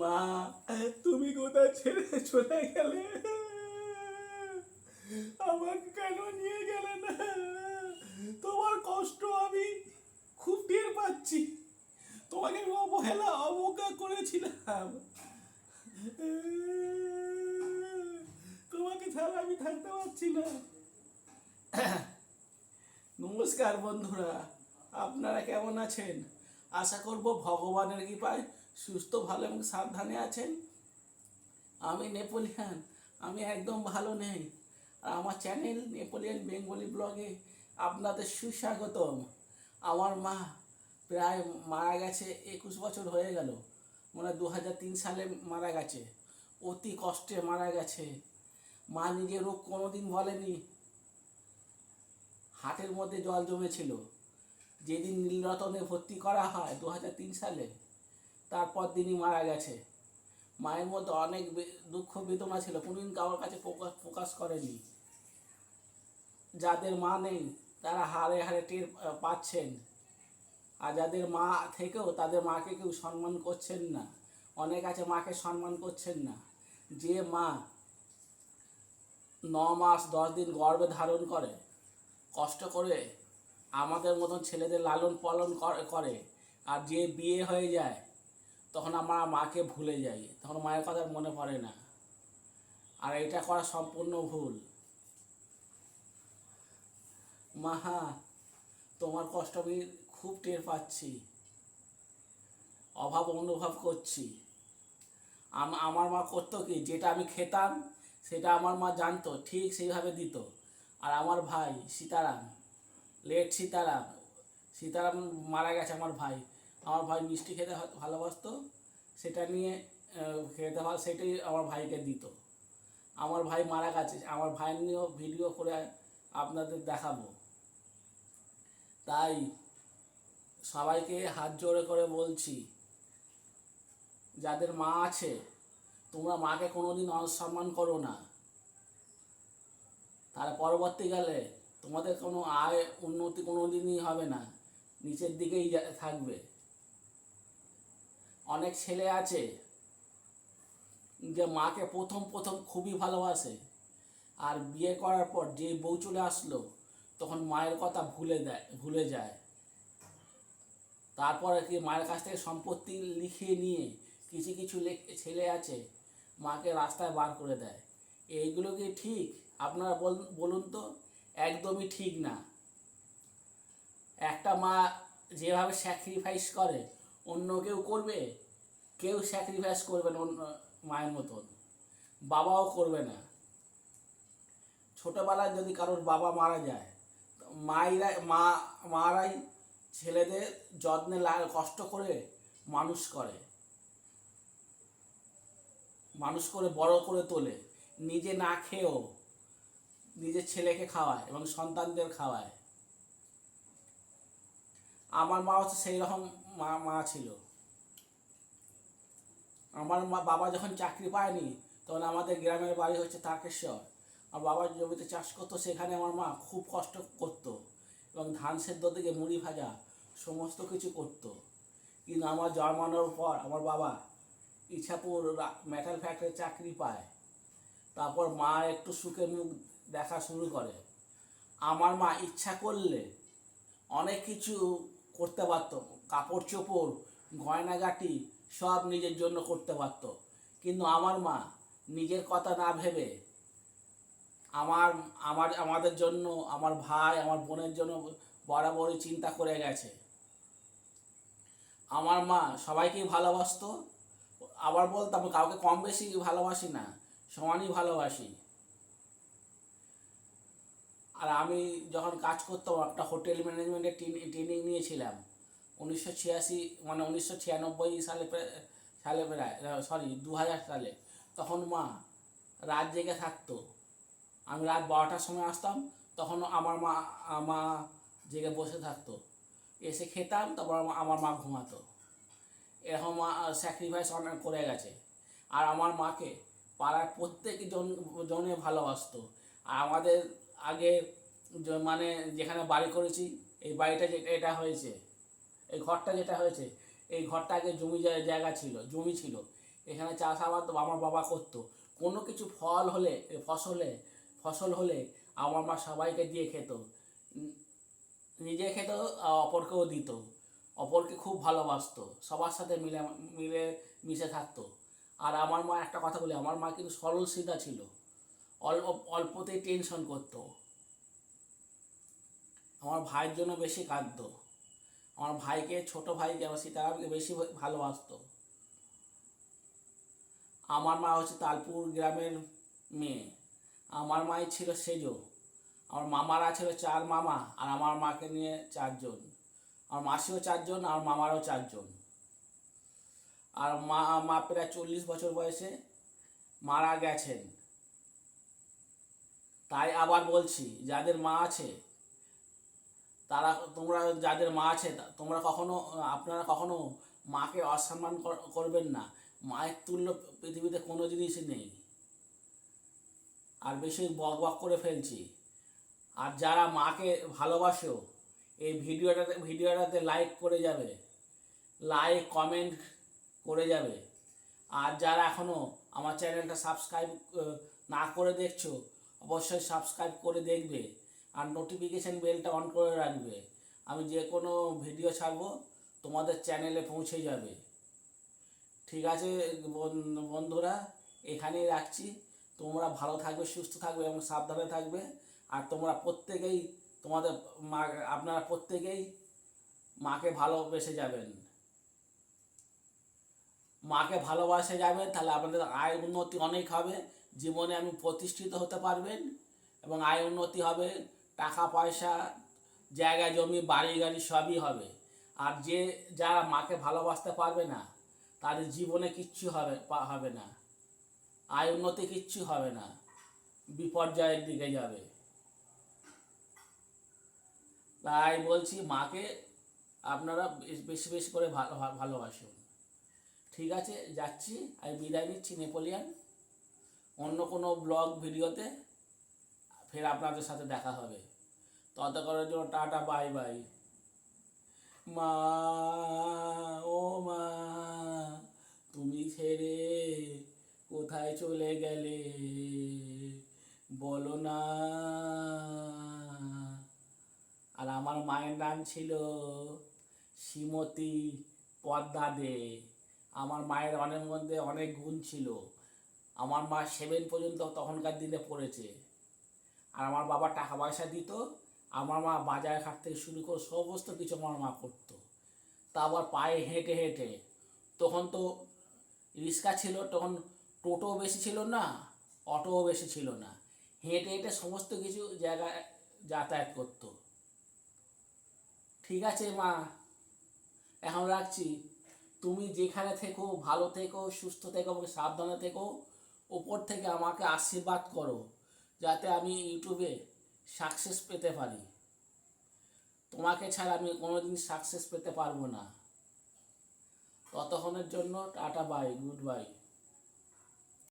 মা তুমি কোথায় ছেড়ে চলে গেলে? আমাকে কেন নিয়ে গেলে না? তোমার কষ্ট আমি খুব টের পাচ্ছি। তোমাকে অবহেলা, অবজ্ঞা করেছিলাম। তোমাকে ছাড়া আমি থাকতে পারছি না। নমস্কার বন্ধুরা, আপনারা কেমন আছেন? আশা করব ভগবানের কৃপায় সুস্থ, ভালো এবং সাবধানে আছেন। আমি নেপোলিয়ান, আমি একদম ভালো নেই। আর আমার চ্যানেল নেপোলিয়ান বেঙ্গলি ব্লগে আপনাদের সুস্বাগতম। আমার মা প্রায় মারা গেছে, একুশ বছর হয়ে গেল। মানে দু হাজার তিন সালে মারা গেছে। অতি কষ্টে মারা গেছে। মা নিজের রোগ কোনোদিন বলেনি। হাটের মধ্যে জল জমেছিল। যেদিন নীলরতনে ভর্তি করা হয় দু হাজার তিন সালে তারপর দিনই মারা গেছে। মায়ের মধ্যে অনেক দুঃখ বেদনা ছিল। কোনোদিন কারোর কাছে প্রকাশ প্রকাশ করেনি। যাদের মা নেই, তারা হারে হারে টের পাচ্ছেন। আর যাদের মা থেকেও, তাদের মাকে কেউ সম্মান করছেন না। অনেক আছে মাকে সম্মান করছেন না। যে মা ন মাস, দশ দিন গর্ভে ধারণ করে, কষ্ট করে আমাদের মতন ছেলেদের লালন পালন করে, আর যে বিয়ে হয়ে যায় তখন আমরা মাকে ভুলে যাই। তখন মায়ের কথা মনে পড়ে না। আর এটা করা সম্পূর্ণ ভুল। মাহা তোমার কষ্ট আমি খুব টের পাচ্ছি। অভাব অনুভব করছি। আম- আমার মা করতো কি, যেটা আমি খেতাম, সেটা আমার মা জানতো, ঠিক সেইভাবে দিত। আর আমার ভাই সীতারাম লেট সীতারাম সীতারাম মারা গেছে আমার ভাই। আমার ভাই মিষ্টি খেতে ভালোবাসতো, সেটা নিয়ে খেতে ভালো, সেটাই আমার ভাইকে দিত। আমার ভাই মারা গেছে, আমার ভাই নিয়েও ভিডিও করে আপনাদের দেখাবো। তাই সবাইকে হাত জোড়ে করে বলছি, যাদের মা আছে, তোমরা মাকে কোনোদিন অসম্মান করো না। তার পরবর্তীকালে তোমাদের কোনো আয় উন্নতি কোনো দিনই হবে না, নিচের দিকেই থাকবে। অনেক ছেলে আছে যে মাকে প্রথম প্রথম খুবই ভালোবাসে। আর বিয়ে করার পর যে বউ চলে আসলো, তখন মায়ের কথা ভুলে দেয় ভুলে যায়। তারপরে কি মায়ের কাছ থেকে সম্পত্তি লিখিয়ে নিয়ে কিছু কিছু ছেলে আছে, মাকে রাস্তায় বার করে দেয়। এইগুলো কি ঠিক? আপনারা বল- বলুন তো, একদমই ঠিক না। একটা মা যেভাবে স্যাক্রিফাইস করে অন্য কেউ করবে, কেউ স্যাক্রিফাইস করবে না অন্য মায়ের মতন। বাবাও করবে না। ছোটোবেলায় যদি কারোর বাবা মারা যায়, তো মায়েরা মা, মারাই ছেলেদের যত্নে কষ্ট করে মানুষ করে। মানুষ করে, বড় করে তোলে। নিজে না খেয়েও নিজের ছেলেকে খাওয়ায় এবং সন্তানদের খাওয়ায়। আমার মা হচ্ছে সেই রকম মা মা ছিল। আমার মা, বাবা যখন চাকরি পায়নি, তখন আমাদের গ্রামের বাড়ি হচ্ছে তারকেশ্বর। আর বাবা জমিতে চাষ করতো, সেখানে আমার মা খুব কষ্ট করতো এবং ধান সেদ্ধ থেকে মুড়ি ভাজা সমস্ত কিছু করতো। কিন্তু আমার জন্মানোর পর আমার বাবা ইছাপুর মেটাল ফ্যাক্টরি চাকরি পায়। তারপর মা একটু সুখে মুখ দেখা শুরু করে। আমার মা ইচ্ছা করলে অনেক কিছু করতে পারতো। কাপড় চোপড় গয়নাগাটি সব নিজের জন্য করতে পারতো। কিন্তু আমার মা নিজের কথা না ভেবে আমার আমার, আমাদের জন্য, আমার ভাই, আমার বোনের জন্য বরাবরই চিন্তা করে গেছে। আমার মা সবাইকেই ভালোবাসতো। আবার বলতাম কাউকে কম বেশি ভালোবাসি না, সমানই ভালোবাসি। আর আমি যখন কাজ করতাম, একটা হোটেল ম্যানেজমেন্টের ট্রেনিং নিয়েছিলাম। উনিশশো ছিয়াশি মানে উনিশশো ছিয়ানব্বই সালে সালে প্রায় সরি দু হাজার সালে তখন মা রাত জেগে থাকতো। আমি রাত বারোটার সময় আসতাম, তখন আমার মা মা জেগে বসে থাকতো। এসে খেতাম, তারপর আমা- আমার মা ঘুমাতো। এরকম স্যাক্রিফাইস অনেক করে গেছে। আর আমার মাকে পাড়ার প্রত্যেক জন, জনে ভালোবাসতো। আর আমাদের আগে মানে যেখানে বাড়ি করেছি, এই বাড়িটা এটা হয়েছে। এই ঘরটা যেটা হয়েছে, এই ঘরটা আগে জমি জায়গা ছিল, জমি ছিল। এখানে চাষাবাদ আমার বাবা করতো। কোনো কিছু ফল হলে, ফসলে, ফসল হলে আমার মা সবাইকে দিয়ে খেত। নিজে খেত অপরকেও দিত। অপরকে খুব ভালোবাসতো। সবার সাথে মিলে মিলে, মিশে থাকতো। আর আমার মা একটা কথা বলি, আমার মা কিন্তু সরল সিধা ছিল। অল্প, অল্পতেই টেনশন করতো। আমার ভাইয়ের জন্য বেশি কাঁদতো। আমার ভাইকে, ছোট ভাইকে আমার সীতারামকে বেশি ভালোবাসতো। আমার মা হচ্ছে তালপুর গ্রামের মেয়ে। আমার মাই ছিল সেজো। আমার মামারা ছিল চার মামা আর আমার মাকে নিয়ে চারজন। আমার মাসিও চারজন আর মামারও চারজন। আর মা মা প্রায় চল্লিশ বছর বয়সে মারা গেছেন। তাই আবার বলছি, যাদের মা আছে তারা, তোমরা যাদের মা আছে তোমরা কখনো, আপনারা কখনো মাকে অসম্মান কর- করবেন না। মায়ের তুল্য পৃথিবীতে কোনো জিনিসই নেই। আর বেশি বক বক করে ফেলছি। আর যারা মাকে ভালোবাসো, এই ভিডিওটাতে ভিডিওটাতে লাইক করে যাবে লাইক কমেন্ট করে যাবে। আর যারা এখনও আমার চ্যানেলটা সাবস্ক্রাইব না করে দেখছ, অবশ্যই সাবস্ক্রাইব করে দেখবে। আর নোটিফিকেশান বেলটা অন করে রাখবে। আমি যে কোনো ভিডিও ছাড়বো, তোমাদের চ্যানেলে পৌঁছে যাবে। ঠিক আছে বন- বন্ধুরা, এখানেই রাখছি। তোমরা ভালো থাকবে, সুস্থ থাকবে এবং সাবধানে থাকবে। আর তোমরা প্রত্যেকেই তোমাদের মা, আপনারা প্রত্যেকেই মাকে ভালোবেসে যাবেন। মাকে ভালোবাসে যাবেন, তাহলে আপনাদের আয় উন্নতি অনেক হবে। জীবনে আমি প্রতিষ্ঠিত হতে পারবেন এবং আয় উন্নতি হবে। টাকা পয়সা জায়গা, জমি, বাড়ি, গাড়ি সবই হবে। আর যে যারা মাকে ভালোবাসতে পারবে না তাদের জীবনে কিচ্ছু হবে হবে না। আয় উন্নতি কিচ্ছু হবে না। বিপর্যয়ের দিকে যাবে। তাই বলছি, মাকে আপনারা বেশ- বেশি করে ভালো ভালোবাসুন। ঠিক আছে, যাচ্ছি। আমি বিদায় নিচ্ছি নেপোলিয়ান। অন্য কোনো ব্লগ, ভিডিওতে ফের আপনাদের সাথে দেখা হবে। তত করার জন্য টাটা, বাই বাই। মা, ও মা, তুমি ছেড়ে কোথায় চলে গেলে? বলো না। আর আমার মায়ের নাম ছিল শ্রীমতী পদ্মা দে। আমার মায়ের অনেক মধ্যে অনেক গুণ ছিল। আমার মা সেভেন পর্যন্ত তখনকার দিনে পড়েছে। আর আমার বাবা টাকা পয়সা দিত, আমার মা বাজার ঘাট থেকে শুরু করে সমস্ত কিছু আমার মা করতো। তা আবার পায়ে হেঁটে হেঁটে, তখন তো রিক্সা ছিল, তখন টোটো বেশি ছিল না, অটোও বেশি ছিল না। হেঁটে হেঁটে সমস্ত কিছু জায়গায় যাতায়াত করতো। ঠিক আছে মা, এখন রাখছি। তুমি যেখানে থেকো, ভালো থেকো, সুস্থ থেকো সাবধানে থেকো ওপর থেকে আমাকে আশীর্বাদ করো। যাতে আমি ইউটিউবে সাকসেস পেতে পারি। তোমাকে ছাড়া আমি কোনোদিন সাকসেস পেতে পারব না। ততক্ষণের জন্য টাটা বাই গুড বাই